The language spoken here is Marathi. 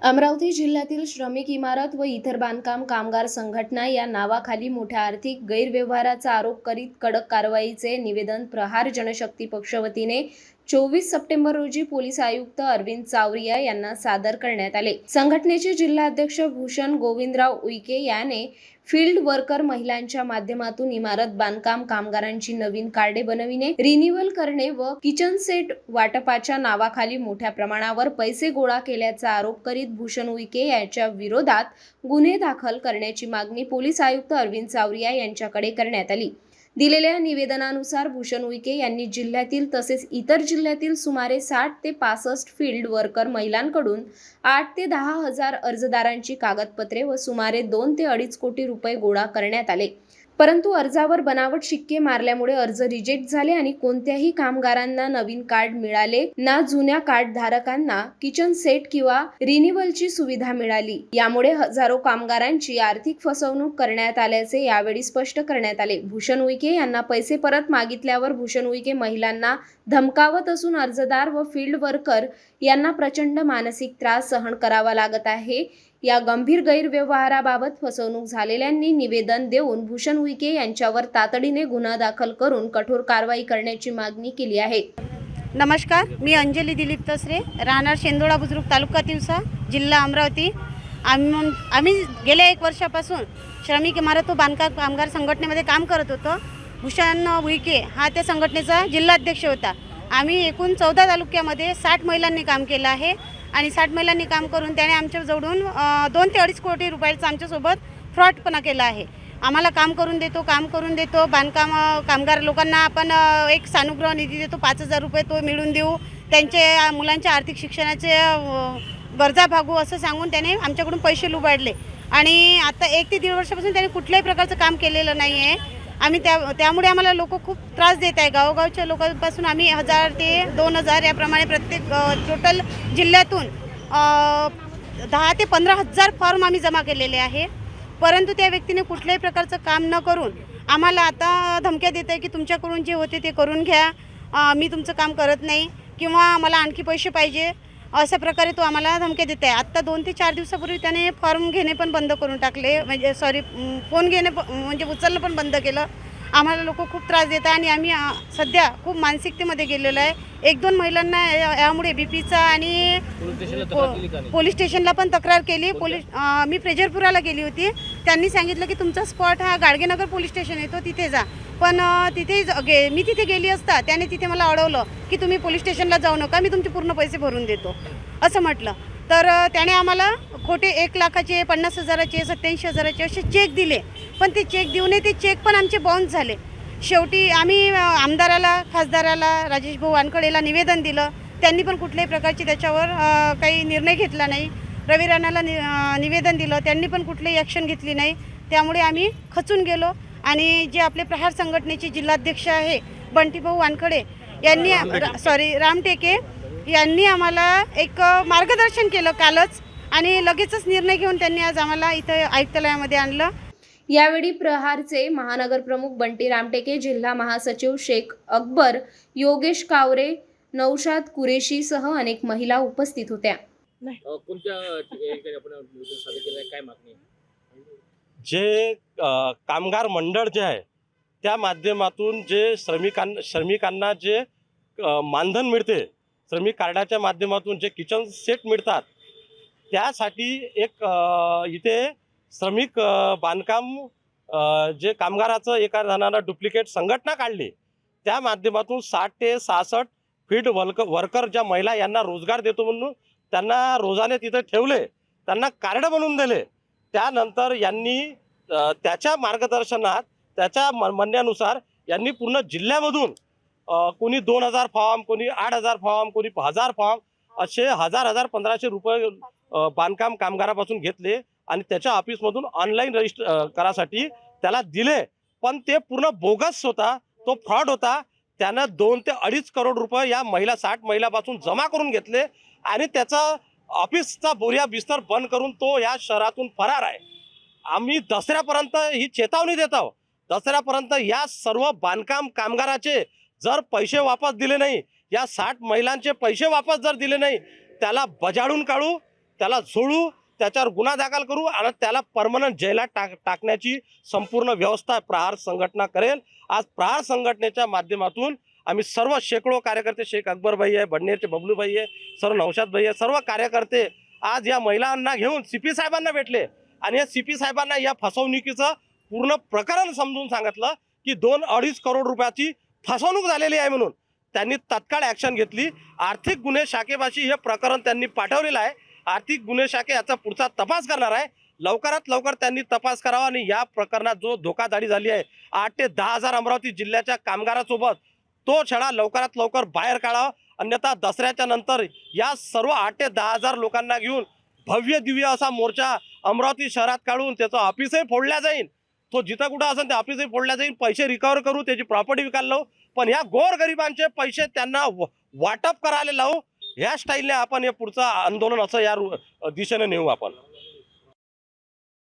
अमरावती जिल्ह्यातील श्रमिक इमारत व इतर बांधकाम कामगार संघटना या नावाखाली मोठ्या आर्थिक गैरव्यवहाराचा आरोप करीत कडक कारवाईचे निवेदन प्रहार जनशक्ती पक्षवतीने चोवीस सप्टेंबर रोजी पोलीस आयुक्त अरविंद चावरिया यांना सादर करण्यात आले. संघटनेचे जिल्हाध्यक्ष भूषण गोविंदराव उईके याने फील्ड वर्कर महिलांच्या माध्यमातून इमारत बांधकाम कामगारांची नवीन कार्डे बनविणे रिन्युअल करणे व किचन सेट वाटपाच्या नावाखाली मोठ्या प्रमाणावर पैसे गोळा केल्याचा आरोप करीत भूषण उईके याच्या विरोधात गुन्हे दाखल करण्याची मागणी पोलीस आयुक्त अरविंद चावरिया यांच्याकडे करण्यात आली. दिलेल्या निवेदनानुसार भूषण उईके यांनी जिल्ह्यातील तसेच इतर जिल्ह्यातील सुमारे साठ ते पासष्ट फील्ड वर्कर महिलांकडून आठ ते दहा हजार अर्जदारांची कागदपत्रे व सुमारे दोन ते अडीच कोटी रुपये गोळा करण्यात आले. परंतु अर्जावर बनावट शिक्के मारल्यामुळे अर्ज रिजेक्ट झाले आणि कोणत्याही कामगारांना नवीन कार्ड मिळाले ना जुन्या कार्ड धारकांना किचन सेट किंवा रिन्युअलची सुविधा मिळाली. यामुळे हजारो कामगारांची आर्थिक फसवणूक करण्यात आल्याचे यावेळी स्पष्ट करण्यात आले. भूषण उईके यांना पैसे परत मागितल्यावर भूषण उईके महिलांना धमकावत असून अर्जदार व फील्ड वर्कर यांना प्रचंड मानसिक त्रास सहन करावा लागत आहे. या गंभीर गैरव्यवहाराबाबत फसवणूक झालेल्यांनी निवेदन देऊन भूषण उईके यांच्यावर तातडीने गुन्हा दाखल करून कठोर कारवाई करण्याची मागणी केली आहे. नमस्कार मी अंजली दिलीप तसरे राहणार शेंदोळा बुजुर्ग तालुका तिवसा जिल्हा अमरावती. आम्ही आम्ही गेल्या एक वर्षापासून श्रमिक इमारत व बांधकाम कामगार संघटनेमध्ये काम करत होतो. भूषण उईके हा त्या संघटनेचा जिल्हाध्यक्ष होता. आम्ही एकूण चौदा तालुक्यामध्ये साठ महिलांनी काम केलं आहे. आणि साठ महिलांनी काम करून त्याने आमच्या जवळून दोन ते अडीच कोटी रुपयाचा आमच्यासोबत फ्रॉडपणा केला आहे. आम्हाला काम करून देतो काम करून देतो. बांधकाम कामगार लोकांना आपण एक सानुग्रह निधी देतो पाच हजार रुपये तो मिळून देऊ. त्यांचे मुलांच्या आर्थिक शिक्षणाचे गरजा भागू असं सांगून त्याने आमच्याकडून पैसे लुबाडले. आणि आता एक ते दीड वर्षापासून त्याने कुठल्याही प्रकारचं काम केलेलं नाही आहे आम्ही त्या त्यामुळे आम्हाला लोक खूप त्रास देत आहे. गावोगावच्या लोकांपासून आम्ही हजार ते दोन हजार याप्रमाणे प्रत्येक टोटल जिल्ह्यातून दहा ते पंधरा हजार फॉर्म आम्ही जमा केलेले आहे. परंतु त्या व्यक्तीने कुठल्याही प्रकारचं काम न करून आम्हाला आता धमक्या देत आहे की तुमच्याकडून जे होते ते करून घ्या. मी तुमचं काम करत नाही. किंवा मला आणखी पैसे पाहिजे. अशा प्रकारे तो आम्हाला धमक्या देत आहे. आत्ता दोन ते चार दिवसापूर्वी त्याने फॉर्म घेणे पण बंद करून टाकले. म्हणजे सॉरी फोन घेणे म्हणजे उचलणं पण बंद केलं. आम्हाला लोक खूप त्रास देत आहे आणि आम्ही सध्या खूप मानसिकतेमध्ये गेलेलो आहे. एक दोन महिलांना यामुळे बी पीचा आणि पोलीस स्टेशनला पण तक्रार केली. पोलीस मी प्रेजरपुराला गेली होती. त्यांनी सांगितलं की तुमचा स्पॉट हा गाडगेनगर पोलीस स्टेशन येतो तिथे जा. पण तिथे ज- गे मी तिथे गेली असता त्याने तिथे मला अडवलं की तुम्ही पोलीस स्टेशनला जाऊ नका मी तुमचे पूर्ण पैसे भरून देतो. असं म्हटलं. तर त्याने आम्हाला खोटे एक लाखाचे पन्नास हजाराचे सत्याऐंशी हजाराचे असे चेक दिले. पण ते चेक देऊ नये ते चेक पण आमचे बाउन्स झाले. शेवटी आम्ही आमदाराला खासदाराला राजेश भाऊ वानखडेला निवेदन दिलं. त्यांनी पण कुठल्याही प्रकारची त्याच्यावर काही निर्णय घेतला नाही. रवी राणाला नि निवेदन दिलं. त्यांनी पण कुठलीही ॲक्शन घेतली नाही. त्यामुळे आम्ही खचून गेलो. आणि जे आपले प्रहार संघटनेचे जिल्हाध्यक्ष आहे बंटीभाऊ वानखडे यांनी सॉरी रामटेके यांनी आम्हाला एक मार्गदर्शन केलं कालच आणि लगेचच निर्णय घेऊन त्यांनी आज आम्हाला इथं आयुक्तालयामध्ये आणलं. यावेळी प्रहारचे महानगर प्रमुख बंटी रामटेके जिल्हा महासचिव शेख अकबर योगेश कावरे नौशाद कुरेशीसह अनेक महिला उपस्थित होत्या. कोणत्या काय मागणी? जे कामगार मंडळ जे आहे त्या माध्यमातून जे श्रमिकांना श्रमिकांना जे मानधन मिळते श्रमिक कार्डाच्या माध्यमातून जे किचन सेट मिळतात त्यासाठी एक इथे श्रमिक बांधकाम जे कामगाराचं एका जणानं डुप्लिकेट संघटना काढली त्या माध्यमातून साठ ते सहासष्ट फीट वर्क वर्कर ज्या महिला यांना रोजगार देतो म्हणून त्यांना रोजाने तिथे ठेवले त्यांना कार्ड बनवून दिले त्यानंतर यांनी त्याच्या मार्गदर्शनात त्याच्या म- म्हणण्यानुसार यांनी पूर्ण जिल्ह्यामधून कोणी दोन हजार फॉर्म कोणी आठ हजार फॉर्म कोणी हजार फॉर्म असे हजार हजार पंधराशे रुपये बांधकाम कामगारापासून घेतले आणि त्याच्या ऑफिसमधून ऑनलाईन रजिस्टर करासाठी त्याला दिले. पण ते पूर्ण बोगस होता तो फ्रॉड होता. त्यानं दोन ते अडीच करोड रुपये या महिला साठ महिलापासून जमा करून घेतले आणि त्याचा ऑफिसचा बोरिया बिस्तर बंद करून तो या शहरातून फरार आहे. आम्ही दसऱ्यापर्यंत ही चेतावणी देत आहोत. दसऱ्यापर्यंत या सर्व बांधकाम कामगाराचे जर पैसे वापस दिले नाही या साठ महिलांचे पैसे वापस जर दिले नाही त्याला बजाडून काढू त्याला झोळू त्याच्यावर गुन्हा दाखल करू आणि त्याला परमनंट जेलात टाक टाकण्याची संपूर्ण व्यवस्था प्रहार संघटना करेल. आज प्रहार संघटनेच्या माध्यमातून आम्ही सर्व शेकडो कार्यकर्ते शेख अकबरभाई आहे बडनेरचे बबलूभाई आहे सर्व नौशादभाई आहे सर्व कार्यकर्ते आज या महिलांना घेऊन सी पी साहेबांना भेटले. आणि या सी पी साहेबांना या फसवणुकीचं पूर्ण प्रकरण समजून सांगितलं की दोन अडीच करोड रुपयाची फसवणूक झालेली आहे म्हणून. त्यांनी तत्काळ ॲक्शन घेतली. आर्थिक गुन्हे शाखेपाशी हे प्रकरण त्यांनी पाठवलेलं आहे. आर्थिक गुन्हे शाखे याचा पुढचा तपास करणार आहे. लवकरात लवकर त्यांनी तपास करावा आणि या प्रकरणात जो धोकाधडी झाली आहे आठ ते दहा हजार अमरावती जिल्ह्याच्या कामगारासोबत तो छडा लवकरात लवकर बाहेर काढावा. अन्यथा दसऱ्याच्या नंतर या सर्व आठ ते दहा हजार लोकांना घेऊन भव्य दिव्य असा मोर्चा अमरावती शहरात काढून त्याचं ऑफिसही फोडल्या जाईल तो जिथं कुठं असेल ते ऑफिसही फोडल्या जाईल पैसे रिकवर करू त्याची प्रॉपर्टी विकायला लावू. पण ह्या गोरगरिबांचे पैसे त्यांना व- वाटप करायला लावू. ह्या स्टाईलने आपण हे पुढचं आंदोलन असं या रु- दिशेने नेऊ आपण.